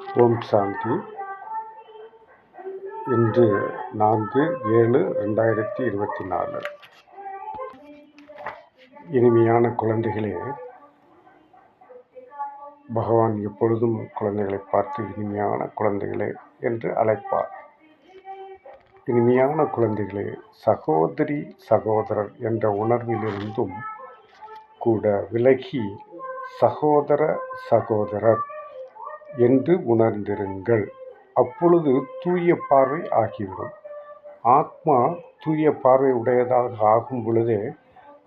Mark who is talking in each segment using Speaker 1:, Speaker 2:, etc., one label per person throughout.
Speaker 1: ஓம் சாந்தி. இன்று நான்கு ஏழு ரெண்டாயிரத்தி இருபத்தி நாலு. இனிமையான குழந்தைகளே பகவான் எப்பொழுதும் குழந்தைகளை பார்த்து இனிமையான குழந்தைகளே என்று அழைப்பார். இனிமையான குழந்தைகளே சகோதரி சகோதரர் என்ற உணர்விலிருந்தும் கூட விலகி சகோதர சகோதரர் என்று உணர்ந்திருங்கள். அப்பொழுது தூய பார்வை ஆகிவிடும். ஆத்மா தூய பார்வை உடையதாக ஆகும் பொழுதே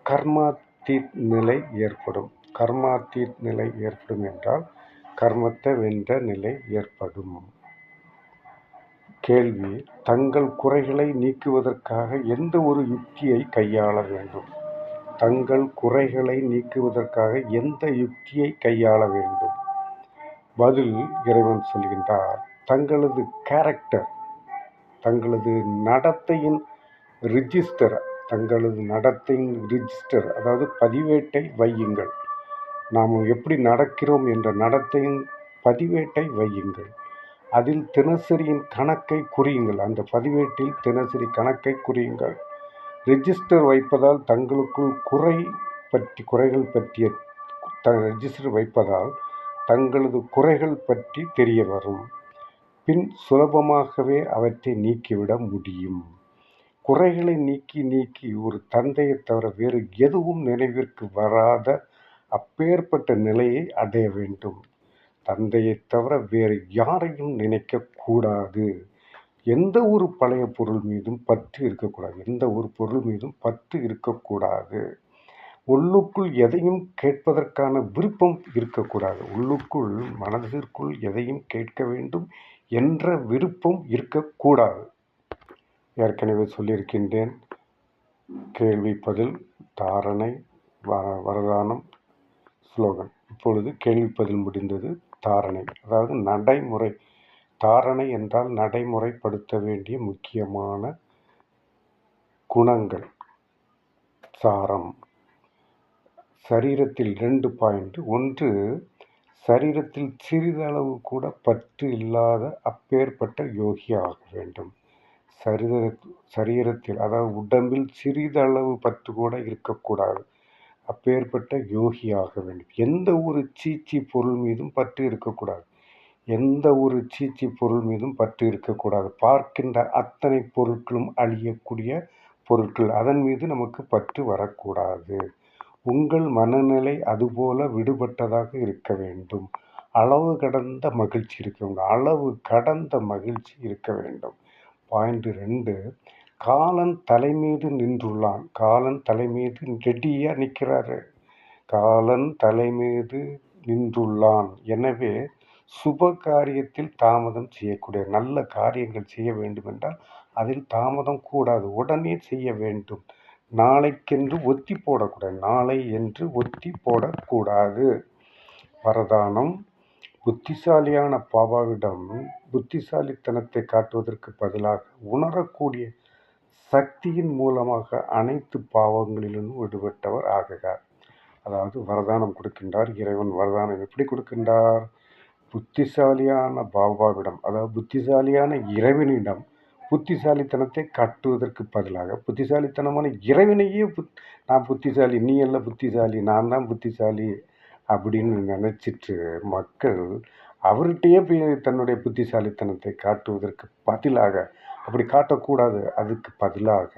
Speaker 1: கர்மாத்தீத் நிலை ஏற்படும். கர்மாத்தீத் நிலை ஏற்படும் என்றால் கர்மத்தை வென்ற நிலை ஏற்படும். கேள்வி தங்கள் குறைகளை நீக்குவதற்காக எந்த ஒரு யுக்தியை கையாள வேண்டும்? தங்கள் குறைகளை நீக்குவதற்காக எந்த யுக்தியை கையாள வேண்டும்? பதில் இறைவன் சொல்கின்றார். தங்களது கேரக்டர் தங்களது நடத்தையின் ரிஜிஸ்டர் தங்களது நடத்தையின் ரிஜிஸ்டர் அதாவது பதிவேட்டை வையுங்கள். நாம் எப்படி நடக்கிறோம் என்ற நடத்தையின் பதிவேட்டை வையுங்கள். அதில் தினசரியின் கணக்கை குறியுங்கள். அந்த பதிவேட்டில் தினசரி கணக்கை குறியுங்கள். ரிஜிஸ்டர் வைப்பதால் தங்களுக்குள் குறை பற்றி குறைகள் பற்றிய த ரிஜிஸ்டர் வைப்பதால் தங்களது குறைகள் பற்றி தெரிய வரும். பின் சுலபமாகவே அவற்றை நீக்கிவிட முடியும். குறைகளை நீக்கி நீக்கி ஒரு தந்தையை தவிர வேறு எதுவும் நினைவிற்கு வராத அப்பேற்பட்ட நிலையை அடைய வேண்டும். தந்தையை தவிர வேறு யாரையும் நினைக்கக்கூடாது எந்த ஒரு பழைய பொருள் மீதும் பற்று இருக்கக்கூடாது. எந்த ஒரு பொருள் மீதும் பற்று இருக்கக்கூடாது. உள்ளுக்குள் எதையும் கேட்பதற்கான விருப்பம் இருக்கக்கூடாது. உள்ளுக்குள் மனதிற்குள் எதையும் கேட்க வேண்டும் என்ற விருப்பம் இருக்கக்கூடாது. ஏற்கனவே சொல்லியிருக்கின்றேன். கேள்வி பதில் தாரணை வ வரதானம் ஸ்லோகன் இப்பொழுது கேள்வி பதில் முடிந்தது. தாரணை அதாவது நடைமுறை. தாரணை என்றால் நடைமுறைப்படுத்த வேண்டிய முக்கியமான குணங்கள். சாரம். சரீரத்தில் ரெண்டு பாயிண்ட். ஒன்று சரீரத்தில் சிறிதளவு கூட பற்று இல்லாத அப்பேற்பட்ட யோகி ஆக வேண்டும். சரீர சரீரத்தில் அதாவது உடம்பில் சிறிதளவு பற்று கூட இருக்கக்கூடாது. அப்பேற்பட்ட யோகி ஆக வேண்டும். எந்த ஒரு சீச்சி பொருள் மீதும் பற்று இருக்கக்கூடாது. எந்த ஒரு சீச்சி பொருள் மீதும் பற்று இருக்கக்கூடாது. பார்க்கின்ற அத்தனை பொருட்களும் அழியக்கூடிய பொருட்கள் அதன் மீது நமக்கு பற்று வரக்கூடாது. உங்கள் மனநிலை அதுபோல விடுபட்டதாக இருக்க வேண்டும். அளவு கடந்த மகிழ்ச்சி இருக்க. வேண்டும் அளவு கடந்த மகிழ்ச்சி இருக்க வேண்டும். பாயிண்ட் ரெண்டு காலன் தலைமீது நின்றுள்ளான். காலன் தலைமீது ரெடியாக நிற்கிறாரு காலன் தலைமீது நின்றுள்ளான். எனவே சுப காரியத்தில் தாமதம் செய்யக்கூடிய நல்ல காரியங்கள் செய்ய வேண்டும் என்றால் அதில் தாமதம் கூடாது. உடனே செய்ய வேண்டும். நாளைக்கென்று ஒத்தி போடக்கூடாது. நாளை என்று ஒத்தி போடக்கூடாது. வரதானம். புத்திசாலியான பாபாவிடம் புத்திசாலித்தனத்தை காட்டுவதற்கு பதிலாக உணரக்கூடிய சக்தியின் மூலமாக அனைத்து பாவங்களிலும் விடுபட்டவர் ஆகிறார் அதாவது வரதானம் கொடுக்கின்றார் இறைவன். வரதானம் எப்படி கொடுக்கின்றார்? புத்திசாலியான பாபாவிடம் அதாவது புத்திசாலியான இறைவனிடம் புத்திசாலித்தனத்தை காட்டுவதற்கு பதிலாக புத்திசாலித்தனமான இறைவனையே புத் நான் புத்திசாலி நீ அல்ல புத்திசாலி நான் தான் புத்திசாலி அப்படின்னு நினச்சிட்டு மக்கள் அவர்கிட்டயே போய் தன்னுடைய புத்திசாலித்தனத்தை காட்டுவதற்கு பதிலாக அப்படி காட்டக்கூடாது. அதுக்கு பதிலாக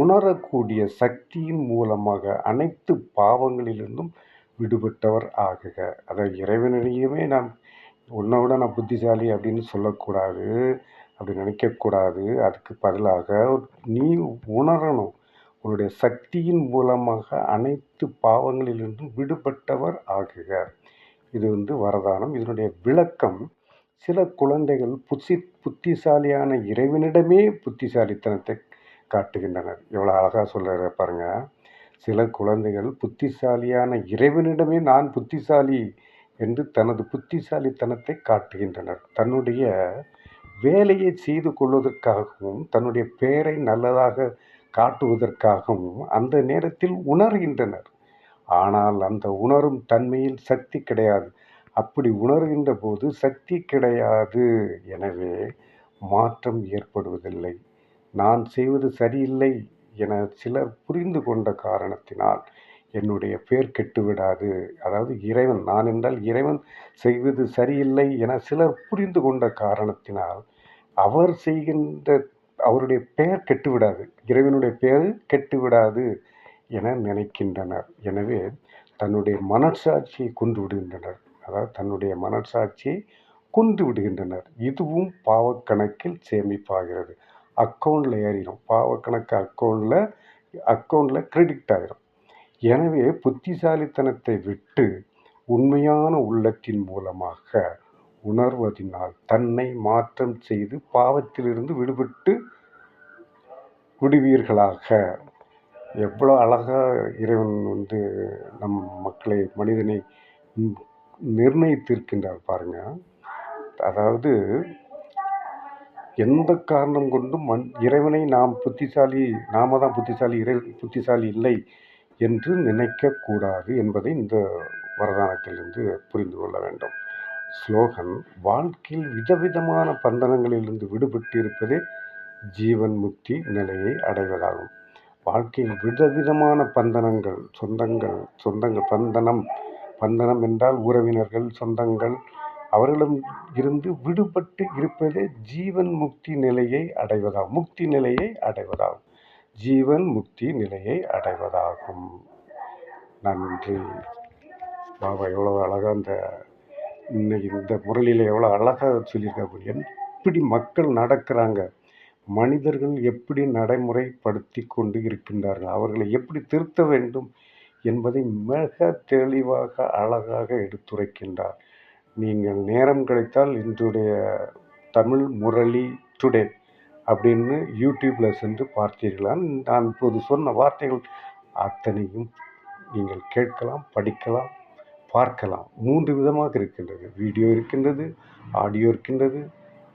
Speaker 1: உணரக்கூடிய சக்தியின் மூலமாக அனைத்து பாவங்களிலிருந்தும் விடுபட்டவர் ஆகுக. அதை இறைவனிடையுமே நாம் உன்னை விட நான் புத்திசாலி அப்படின்னு சொல்லக்கூடாது. அப்படி நினைக்கக்கூடாது. அதுக்கு பதிலாக நீ உணரணும். உன்னுடைய சக்தியின் மூலமாக அனைத்து பாவங்களிலிருந்தும் விடுபட்டவர் ஆகுக. இது வந்து வரதானம். இதனுடைய விளக்கம் சில குழந்தைகள் புத்தி புத்திசாலியான இறைவனிடமே புத்திசாலித்தனத்தை காட்டுகின்றனர். எவ்வளோ அழகாக சொல்கிற பாருங்க. சில குழந்தைகள் புத்திசாலியான இறைவனிடமே நான் புத்திசாலி என்று தனது புத்திசாலித்தனத்தை காட்டுகின்றனர். தன்னுடைய வேலையை செய்து கொள்வதற்காகவும் தன்னுடைய பெயரை நல்லதாக காட்டுவதற்காகவும் அந்த நேரத்தில் உணர்கின்றனர். ஆனால் அந்த உணரும் தன்மையில் சக்தி கிடையாது. அப்படி உணர்கின்ற போது சக்தி கிடையாது. எனவே மாற்றம் ஏற்படுவதில்லை. நான் செய்வது சரியில்லை என சிலர் புரிந்து கொண்ட காரணத்தினால் என்னுடைய பேர் கெட்டுவிடாது. அதாவது இறைவன் நான் என்றால் இறைவன் செய்வது சரியில்லை என சிலர் புரிந்து கொண்ட காரணத்தினால் அவர் செய்கின்ற அவருடைய பெயர் கெட்டுவிடாது. இறைவனுடைய பெயர் கெட்டுவிடாது என நினைக்கின்றனர். எனவே தன்னுடைய மனசாட்சியை கொண்டு விடுகின்றனர். அதாவது தன்னுடைய மனசாட்சியை கொண்டு விடுகின்றனர். இதுவும் பாவக்கணக்கில் சேமிப்பாகிறது. அக்கௌண்ட்டில் ஏறிடும். பாவக்கணக்கு அக்கௌண்ட்டில் அக்கௌண்ட்டில் கிரெடிட் ஆகிரும் எனவே புத்திசாலித்தனத்தை விட்டு உண்மையான உள்ளத்தின் மூலமாக உணர்வதினால் தன்னை மாற்றம் செய்து பாவத்திலிருந்து விடுபட்டு விடுவீர்களாக. எவ்வளோ அழகாக இறைவன் வந்து நம் மக்களை மனிதனை நிர்ணயித்திருக்கின்றார் பாருங்கள் அதாவது எந்த காரணம் கொண்டும் மண் இறைவனை நாம் புத்திசாலி நாம தான் புத்திசாலி இறை புத்திசாலி இல்லை என்று நினைக்கக்கூடாது என்பதை இந்த வரதானத்திலிருந்து புரிந்து கொள்ள வேண்டும். ஸ்லோகன் வாழ்க்கையில் விதவிதமான பந்தனங்களிலிருந்து விடுபட்டு இருப்பதே ஜீவன் முக்தி நிலையை அடைவதாகும். வாழ்க்கையில் விதவிதமான பந்தனங்கள் சொந்தங்கள் சொந்தங்கள் பந்தனம் பந்தனம் என்றால் உறவினர்கள் சொந்தங்கள் அவர்களிடம் இருந்து விடுபட்டு இருப்பதே ஜீவன் முக்தி நிலையை அடைவதாகும் முக்தி நிலையை அடைவதாகும். ஜீவன் முக்தி நிலையை அடைவதாகும். நன்றி. பாபா எவ்வளோ அழகாக அந்த இன்னைக்கு இந்த முரளியில் எவ்வளோ அழகாக சொல்லியிருக்காங்க எப்படி மக்கள் நடக்கிறாங்க? மனிதர்கள் எப்படி நடைமுறைப்படுத்தி கொண்டு இருக்கின்றார்கள்? அவர்களை எப்படி திருத்த வேண்டும் என்பதை மிக தெளிவாக அழகாக எடுத்துரைக்கின்றார். நீங்கள் நேரம் கிடைத்தால் இன்றைய தமிழ் முரளி டுடே அப்படின்னு யூடியூப்பில் சென்று பார்த்தீர்களா? நான் இப்போது சொன்ன வார்த்தைகள் அத்தனையும் நீங்கள் கேட்கலாம் படிக்கலாம் பார்க்கலாம். மூன்று விதமாக இருக்கின்றது. வீடியோ இருக்கின்றது ஆடியோ இருக்கின்றது.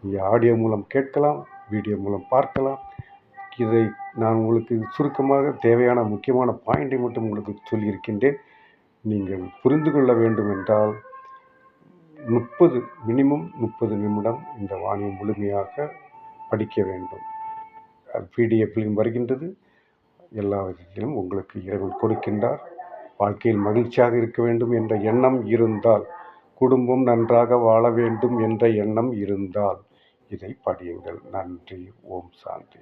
Speaker 1: இங்கே ஆடியோ மூலம் கேட்கலாம் வீடியோ மூலம் பார்க்கலாம். இதை நான் உங்களுக்கு சுருக்கமாக தேவையான முக்கியமான பாயிண்டை மட்டும் உங்களுக்கு சொல்லியிருக்கின்றேன். நீங்கள் புரிந்து கொள்ள வேண்டும் என்றால் முப்பது மினிமம் முப்பது நிமிடம் இந்த வானியம் முழுமையாக படிக்க வேண்டும். பிடிஎஃப்லையும் வருகின்றது. எல்லா விதத்திலும் உங்களுக்கு இறைவன் கொடுக்கின்றார். வாழ்க்கையில் மகிழ்ச்சியாக இருக்க வேண்டும் என்ற எண்ணம் இருந்தால் குடும்பம் நன்றாக வாழ வேண்டும் என்ற எண்ணம் இருந்தால் இதை படியுங்கள். நன்றி. ஓம் சாந்தி.